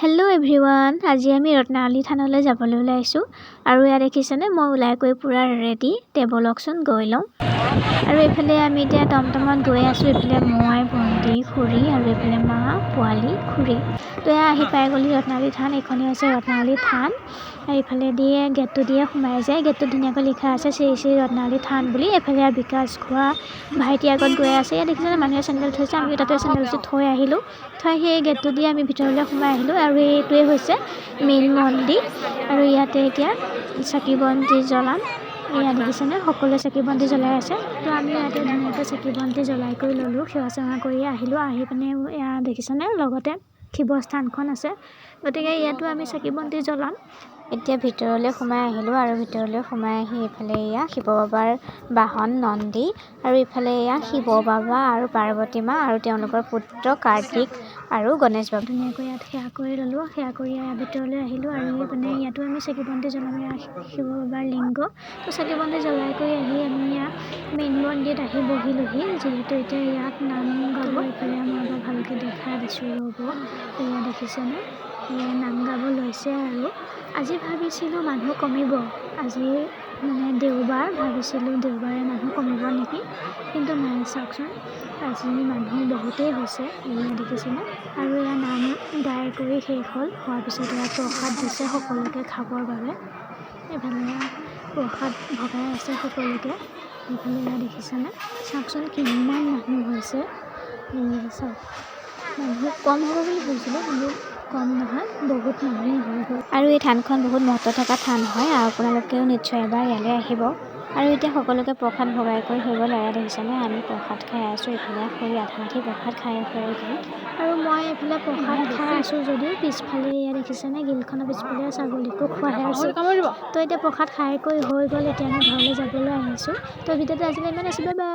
Hello' everyone আজি আমি ৰত্নাৱলী থানলৈ যাবলৈ ওলাইছোঁ। আৰু ইয়াত দেখিছেনে? মই ওলাই গৈ পূৰা ৰেডি তে ব'লকচোন গৈ লওঁ। আৰু এইফালে আমি এতিয়া টমটমত গৈ আছোঁ, এইফালে মই, ভণ্টি, খুৰী আৰু এইফালে মা, পোৱালি, খুৰী। তো এয়া আহি পাই গ'লি ৰত্নাৱলী থান, এইখনেই হৈছে ৰত্নাৱলী থান। আৰু এইফালে দিয়ে, গেটটো দিয়ে, সোমাই যায়। গেটটোত ধুনীয়াকৈ লিখা আছে, শ্ৰী শ্ৰী ৰত্নাৱলী থান বুলি। এইফালে বিকাশ খোৱা ভাইটি আগত গৈ আছে। ইয়াত দেখিছে মানুহে চেণ্ডেল থৈছে আমি তাতে চেণ্ডেলযোৰ থৈ আহিলোঁ। থৈ সেই গেটটো দি আমি ভিতৰলৈ সোমাই আহিলোঁ আৰু এইটোৱে হৈছে মেইন মন্দিৰ। আৰু ইয়াতে এতিয়া চাকি বন্তি জ্বলাম। এয়া দেখিছেনে সকলোৱে চাকি বন্তি জ্বলাই আছে। তো আমি ইয়াতে ধুনীয়াকৈ চাকি বন্তি জ্বলাই কৰি ল'লোঁ সেৱা চেৱা কৰি আহিলোঁ। আহি পিনে এয়া দেখিছেনে লগতে শিৱস্থানখন আছে। গতিকে ইয়াতো আমি চাকি বন্তি জ্বলাম। এতিয়া ভিতৰলৈ সোমাই আহিলোঁ আৰু ভিতৰলৈ সোমাই আহি এইফালে এয়া শিৱ বাবাৰ বাহন নন্দী আৰু ইফালে এয়া শিৱ বাবা আৰু পাৰ্বতী মা আৰু তেওঁলোকৰ পুত্ৰ কাৰ্তিক আৰু গণেশ বাবা। ধুনীয়াকৈ ইয়াত সেৱা কৰি ল'লোঁ। সেৱা কৰি ইয়াৰ ভিতৰলৈ আহিলোঁ আৰু মানে ইয়াতো আমি চাকি বন্তি জ্বলাম শিৱ বাবাৰ লিংগ। তো চাকি বন্তি জ্বলাই কৰি আহি আমি ইয়াত মেইন মন্দিৰত আহি বহিলোঁহি। যিহেতু এতিয়া ইয়াত নাম গাব এইফালে এবাৰ ভালকৈ দেখাই দিছোঁ ৰ'ব। এয়া দেখিছেনে? নাম গাব লৈছে আৰু আজি ভাবিছিলোঁ মানুহ কমিব। আজি মানে দেওবাৰ, ভাবিছিলোঁ দেওবাৰে মানুহ কমিব নেকি? কিন্তু নাই, চাওকচোন। আজি মানুহ বহুতেই হৈছে, এয়া দেখিছেনে আৰু এয়া নাম গাই কৰি শেষ হ'ল। হোৱাৰ পিছত এয়া প্ৰসাদ দিছে সকলোকে খাবৰ বাবে। এইফালে প্ৰসাদ ভগাই আছে সকলোকে। এইফালে এয়া দেখিছেনে? চাওকচোন কিমান মানুহ হৈছে। চাওক, মানুহ কম হ'ব বুলি ভাবিছিলোঁ, কিন্তু কম নহয় বহুত মানুহেই গ'ল আৰু এই থানখন বহুত মহত্ব থকা থান হয় আৰু আপোনালোকেও নিশ্চয় এবাৰ ইয়ালৈ আহিব। আৰু এতিয়া সকলোকে প্ৰসাদ ভগাই কৰি হৈ গ'ল এয়া দেখিছেনে আমি প্ৰসাদ খাই আছোঁ ইফালে খুৰী আধা আধি প্ৰসাদ খাই আছে এইখিনি। আৰু মই এইফালে প্ৰসাদ খাই আছোঁ যদিও পিছফালে এয়া দেখিছেনে গিলখনৰ পিছফালে ছাগলীকো খোৱাহে আছোঁ। তো এতিয়া প্ৰসাদ খাই কৰি হৈ গ'ল এতিয়া আমি ঘৰলৈ যাবলৈ আহিছোঁ। তো ভিডিঅ'টো আজিলৈ ইমান আছোঁ বাই বাই।